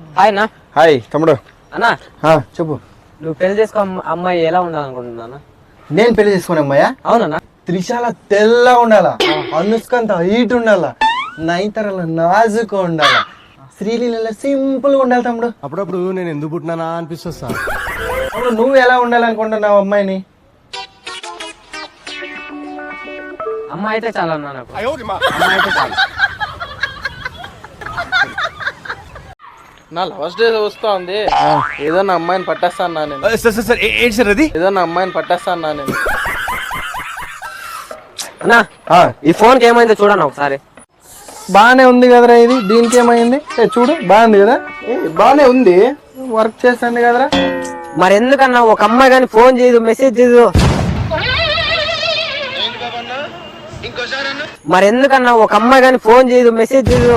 Hi hi తమ్ముడు. అన్న. చెప్పు. నువ్వు పెళ్ళి చేసుకో అమ్మ- అమ్మాయి ఎలా ఉండాలనుకుంటున్నాను నేను పెళ్ళి చేసుకునే అమ్మాయా? అవునన్నా. త్రిశాల తెల్ల ఉండాలా? అనుష్కంత హీట్ ఉండాలా? నైతరల నాజుగా ఉండాలా? శ్రీలీల సింపుల్గా ఉండాలి తమ్ముడు. అప్పుడప్పుడు నేను ఎందుకు పుట్టినానా అనిపిస్తుంది సార్. తమ్ముడు నువ్వు ఎలా ఉండాలనుకుంటున్నావు అమ్మాయిని? అమ్మాయి అయితే చాలా అన్నా నాకు. అమ్మాయి అయితే చాలు. నా లాస్ట్ డే వస్తా ఉంది ఏదో నా అమ్మాయిని పట్టేస్తాను నా నేను. సార్ సార్ సార్ ఏంటి సార్ అది? ఏదో నా అమ్మాయిని పట్టేస్తాను నా నేను. అన్నా ఆ, ఈ ఫోన్కి ఏమైందో చూడన్నా ఒకసారి. బానే ఉంది కదరా ఇది. దీనికి ఏమైంది? ఏ, చూడు బాగుంది కదా? ఏ, బానే ఉంది. వర్క్ చేస్తుంది కదరా. మరి ఎందుకన్నా ఒక అమ్మాయి కానీ ఫోన్ చేయదు మెసేజ్ చేయదు? మరి ఎందుకన్నా ఒక అమ్మాయి కానీ ఫోన్ చేయదు మెసేజ్ చేయదు?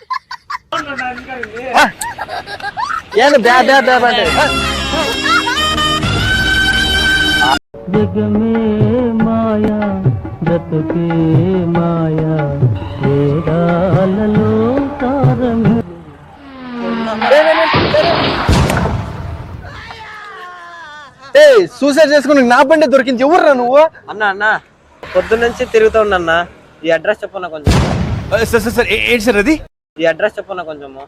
అంటే? ఆ, ఏయ్ సూసైడ్ చేసుకుని నా బండి దొరికింది. ఎవర్రా నువ్వు? అన్న అన్న పొద్దున్న నుంచి తిరుగుతూ ఉన్నా ఈ అడ్రస్ చెప్పన్నా కొంచెం. సార్ సార్ సార్ ఏంటి సార్ అది? ఈ అడ్రస్ చెప్పన్నా కొంచెము.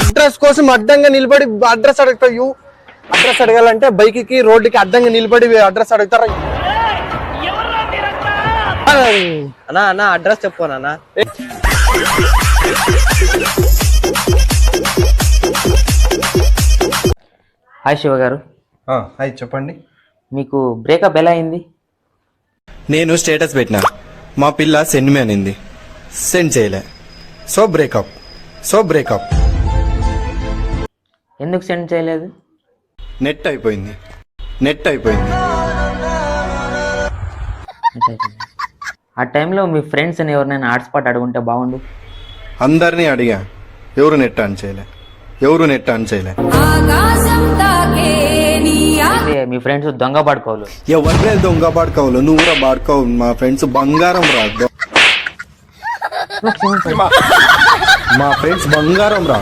అడ్రస్ కోసం అడ్డంగా నిలబడి అడ్రస్ అడుగుతావు అడ్రస్ అడగాలంటే బైక్కి రోడ్డుకి అడ్డంగా నిలబడి అడ్రస్ అడుగుతారా? అన్నా అన్న అడ్రస్ చెప్పు నాన్న హాయ్ శివ గారు. హాయ్ చెప్పండి. మీకు బ్రేకప్ ఎలా అయింది? నేను స్టేటస్ పెట్టినా. మా పిల్ల సెండ్ మీ అనింది. సెండ్ చేయలే. సో బ్రేకప్ సో బ్రేకప్ ఎందుకు సెండ్ చేయలేదు? నెట్ అయిపోయింది. నెట్ అయిపోయింది. ఆ టైంలో మీ ఫ్రెండ్స్ అని ఎవరినైనా హాట్స్పాట్ అడుగుంటే బాగుండు? అందరినీ అడిగా ఎవరు నెట్ ఆన్ చేయలే? ఎవరు నెట్ ఆన్ చేయలే? అదే మీ ఫ్రెండ్స్ దొంగ పడుకోవాలి. ఎవరినే దొంగ బాడుకోవాలి నువ్వు కూడా బాడుకోవు మా ఫ్రెండ్స్ బంగారం రా మా ఫ్రెండ్స్ బంగారం రా